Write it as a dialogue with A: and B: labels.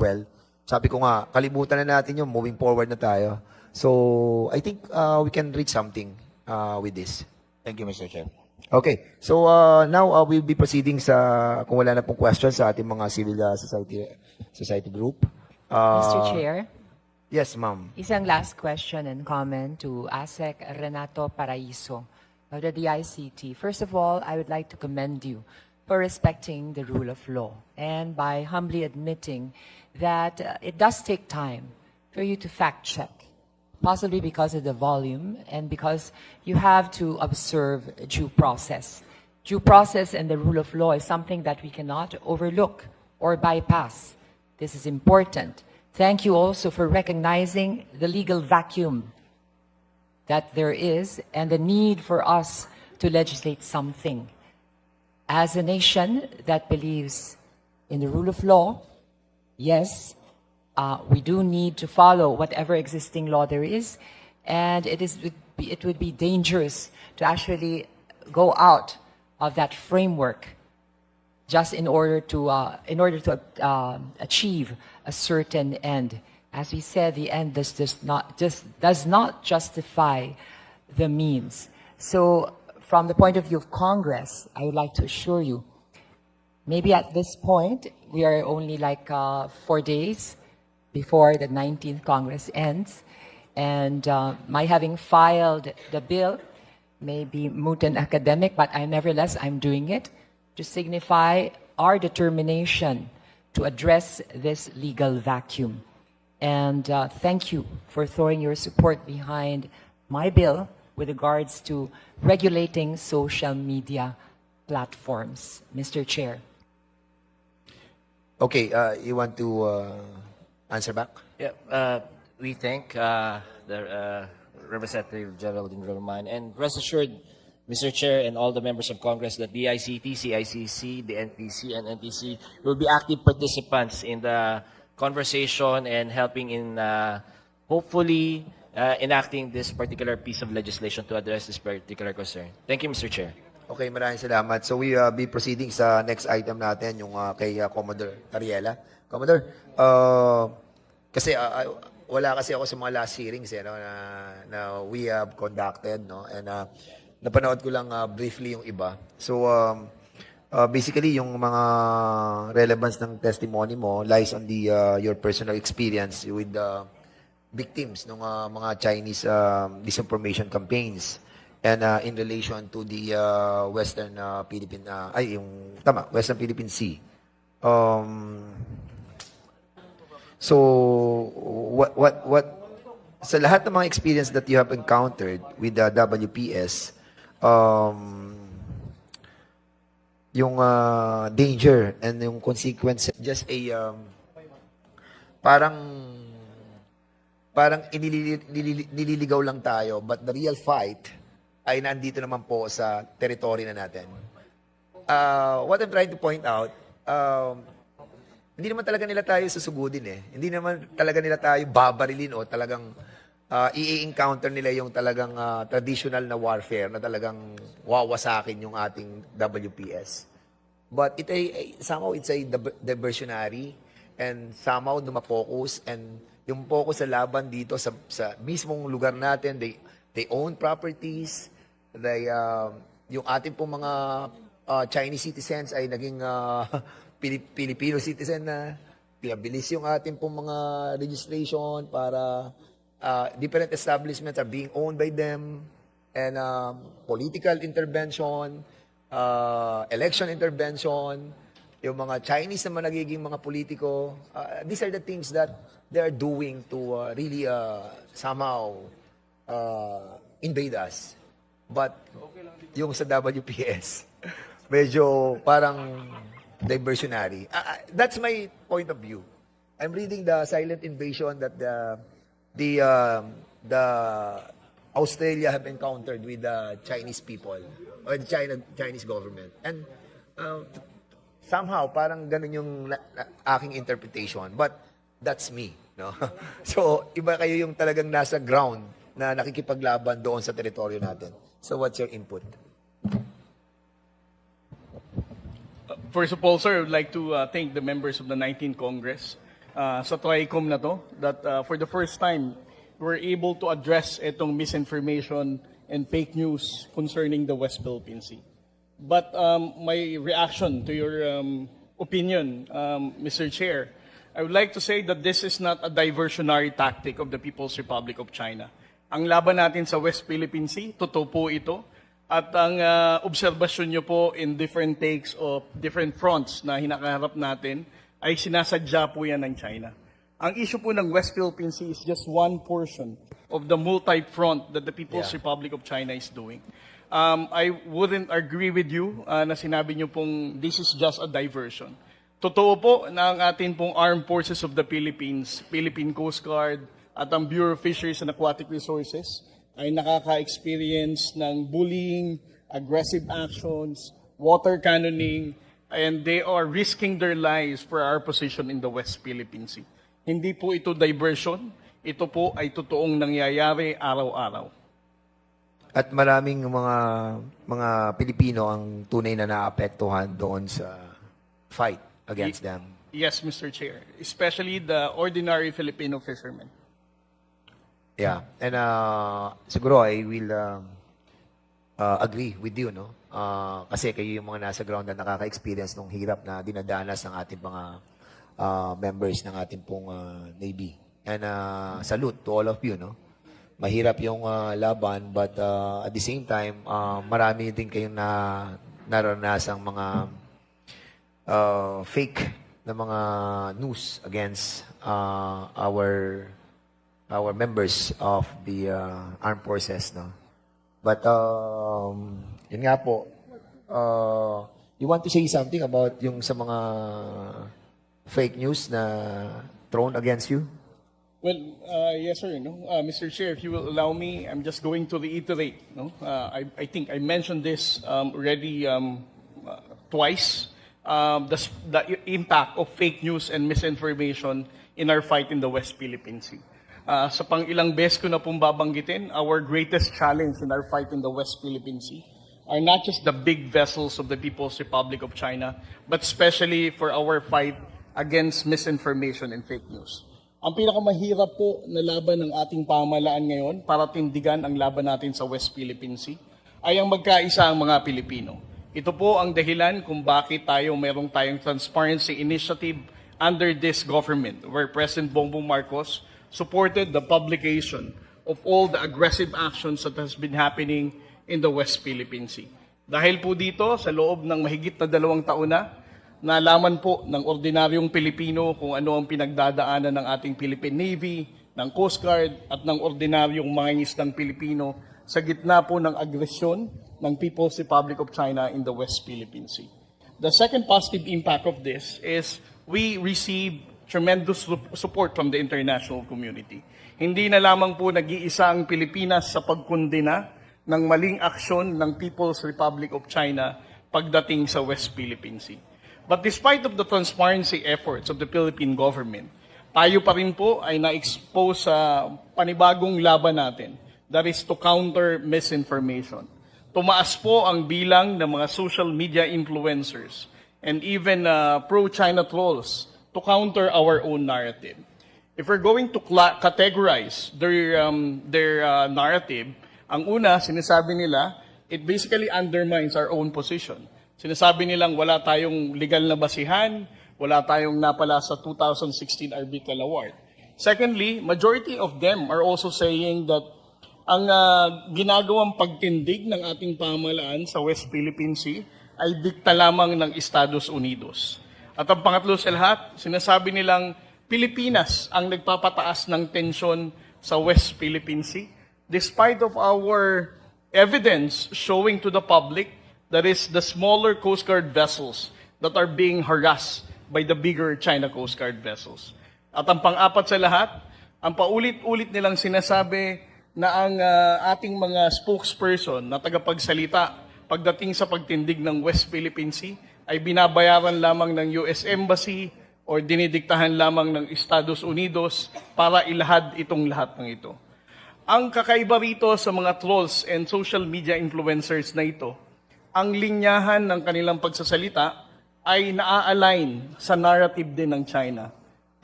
A: well. Sabi ko nga, kalimutan na natin yung moving forward na tayo. So, I think uh, we can reach something uh, with this.
B: Thank you, Mr. Chair.
A: Okay. So, uh, now uh, we'll be proceeding sa, kung wala na pong questions sa ating mga civil uh, society society group. Uh,
C: Mr. Chair,
A: Yes, ma'am.
C: isang last question and comment to ASEC Renato Paraiso of the DICT. First of all, I would like to commend you for respecting the rule of law and by humbly admitting that uh, it does take time for you to fact check, possibly because of the volume and because you have to observe due process. Due process and the rule of law is something that we cannot overlook or bypass. This is important. Thank you also for recognizing the legal vacuum that there is and the need for us to legislate something. As a nation that believes in the rule of law, yes, uh, we do need to follow whatever existing law there is, and it is it would be dangerous to actually go out of that framework just in order to uh, in order to uh, achieve a certain end. As we said, the end does, does not just does not justify the means. So, from the point of view of Congress, I would like to assure you, maybe at this point we are only like uh, four days before the 19th Congress ends, and uh, my having filed the bill may be moot and academic, but I nevertheless I'm doing it to signify our determination to address this legal vacuum. And uh, thank you for throwing your support behind my bill with regards to regulating social media platforms. Mr. Chair.
A: Okay, uh, you want to uh, answer back?
B: Yeah, uh, we thank uh, the uh, Representative Geraldine Roman and rest assured, Mr. Chair and all the members of Congress that the ICT, CICC, the NPC, and NTC will be active participants in the conversation and helping in uh, hopefully uh, enacting this particular piece of legislation to address this particular concern. Thank you, Mr. Chair.
A: Okay, maraming salamat. So we uh, be proceeding sa next item natin, yung uh, kay uh, Commodore Tariela. Commodore, uh, kasi uh, uh, wala kasi ako sa mga last hearings eh, no, na, na we have conducted. No? And uh, napanood ko lang uh, briefly yung iba. So um, uh, basically, yung mga relevance ng testimony mo lies on the uh, your personal experience with the victims ng uh, mga Chinese um, disinformation campaigns and uh, in relation to the uh, Western uh, Philippine uh, ay yung tama Western Philippine Sea. Um, so what what what sa lahat ng mga experience that you have encountered with the WPS um, yung uh, danger and yung consequence just a um, parang parang inilili- nilili- nililigaw lang tayo but the real fight ay nandito naman po sa territory na natin. Uh, what I'm trying to point out, um, hindi naman talaga nila tayo susugudin eh. Hindi naman talaga nila tayo babarilin o talagang uh, i-encounter nila yung talagang uh, traditional na warfare na talagang wawasakin yung ating WPS. But it ay, somehow it's a diver- diversionary and somehow dumapokus and yung focus sa laban dito sa, sa mismong lugar natin, they, they own properties, they, uh, yung ating pong mga uh, Chinese citizens ay naging uh, Pilip- Filipino citizen na, pinabilis yung ating pong mga registration para uh, different establishments are being owned by them. And um, political intervention, uh, election intervention, yung mga Chinese naman nagiging mga politiko. Uh, these are the things that they are doing to uh, really uh, somehow uh, invade us. But yung sa WPS, medyo parang diversionary. Uh, uh, that's my point of view. I'm reading the silent invasion that the the um, the Australia have encountered with the Chinese people or the China Chinese government. And uh, somehow parang ganun yung na- na- aking interpretation. But that's me, no? so iba kayo yung talagang nasa ground na nakikipaglaban doon sa teritoryo natin. So what's your input?
D: First of all, sir, I would like to uh, thank the members of the 19th Congress uh, sa TRICOM na to that uh, for the first time we're able to address itong misinformation and fake news concerning the West Philippine Sea. But um, my reaction to your um, opinion, um, Mr. Chair, I would like to say that this is not a diversionary tactic of the People's Republic of China. Ang laban natin sa West Philippine Sea, totoo po ito. At ang uh, obserbasyon nyo po in different takes of different fronts na hinakaharap natin ay sinasadya po yan ng China. Ang issue po ng West Philippine Sea is just one portion of the multi-front that the People's
A: Yeah.
D: Republic of China is doing. Um, I wouldn't agree with you uh, na sinabi niyo pong this is just a diversion. Totoo po na ang atin pong Armed Forces of the Philippines, Philippine Coast Guard, at ang Bureau of Fisheries and Aquatic Resources ay nakaka-experience ng bullying, aggressive actions, water cannoning, and they are risking their lives for our position in the West Philippine Sea. Hindi po ito diversion, ito po ay totoong nangyayari araw-araw.
A: At maraming mga mga Pilipino ang tunay na naapektuhan doon sa fight against them.
D: Yes, Mr. Chair, especially the ordinary Filipino fishermen.
A: Yeah. And uh, siguro I will um, uh, agree with you, no? Uh, kasi kayo yung mga nasa ground na nakaka-experience ng hirap na dinadanas ng ating mga uh, members ng ating pong uh, Navy. And uh, salute to all of you, no? Mahirap yung uh, laban, but uh, at the same time, uh, marami din kayong na naranasang mga uh, fake na mga news against uh, our our members of the uh, armed forces no? But um yun nga po uh, you want to say something about yung sa mga fake news na thrown against you
D: Well, uh, yes, sir. No, uh, Mr. Chair, if you will allow me, I'm just going to reiterate. No, uh, I, I think I mentioned this um, already um, uh, twice. Um, the, the impact of fake news and misinformation in our fight in the West Philippine Sea. Uh, sa pang ilang beses ko na pong babanggitin, our greatest challenge in our fight in the West Philippine Sea are not just the big vessels of the People's Republic of China, but especially for our fight against misinformation and fake news. Ang pinakamahirap po na laban ng ating pamahalaan ngayon para tindigan ang laban natin sa West Philippine Sea ay ang magkaisa ang mga Pilipino. Ito po ang dahilan kung bakit tayo merong tayong transparency initiative under this government where President Bongbong Marcos supported the publication of all the aggressive actions that has been happening in the West Philippine Sea. Dahil po dito, sa loob ng mahigit na dalawang taon na, nalaman po ng ordinaryong Pilipino kung ano ang pinagdadaanan ng ating Philippine Navy, ng Coast Guard, at ng ordinaryong mga islang Pilipino sa gitna po ng agresyon ng People's Republic of China in the West Philippine Sea. The second positive impact of this is we receive tremendous su- support from the international community. Hindi na lamang po nag-iisa ang Pilipinas sa pagkundina ng maling aksyon ng People's Republic of China pagdating sa West Philippine Sea. But despite of the transparency efforts of the Philippine government, tayo pa rin po ay na-expose sa panibagong laban natin, that is to counter misinformation. Tumaas po ang bilang ng mga social media influencers and even uh, pro-China trolls to counter our own narrative. If we're going to categorize their, um, their uh, narrative, ang una, sinasabi nila, it basically undermines our own position. Sinasabi nilang wala tayong legal na basihan, wala tayong napala sa 2016 arbitral award. Secondly, majority of them are also saying that ang ah, ginagawang pagtindig ng ating pamahalaan sa West Philippine Sea ay dikta lamang ng Estados Unidos. At ang pangatlo sa lahat, sinasabi nilang Pilipinas ang nagpapataas ng tensyon sa West Philippine Sea despite of our evidence showing to the public that is the smaller Coast Guard vessels that are being harassed by the bigger China Coast Guard vessels. At ang pang-apat sa lahat, ang paulit-ulit nilang sinasabi na ang ah, ating mga spokesperson na tagapagsalita pagdating sa pagtindig ng West Philippine Sea ay binabayaran lamang ng US Embassy or dinidiktahan lamang ng Estados Unidos para ilahad itong lahat ng ito. Ang kakaiba rito sa mga trolls and social media influencers na ito, ang linyahan ng kanilang pagsasalita ay naa-align sa narrative din ng China.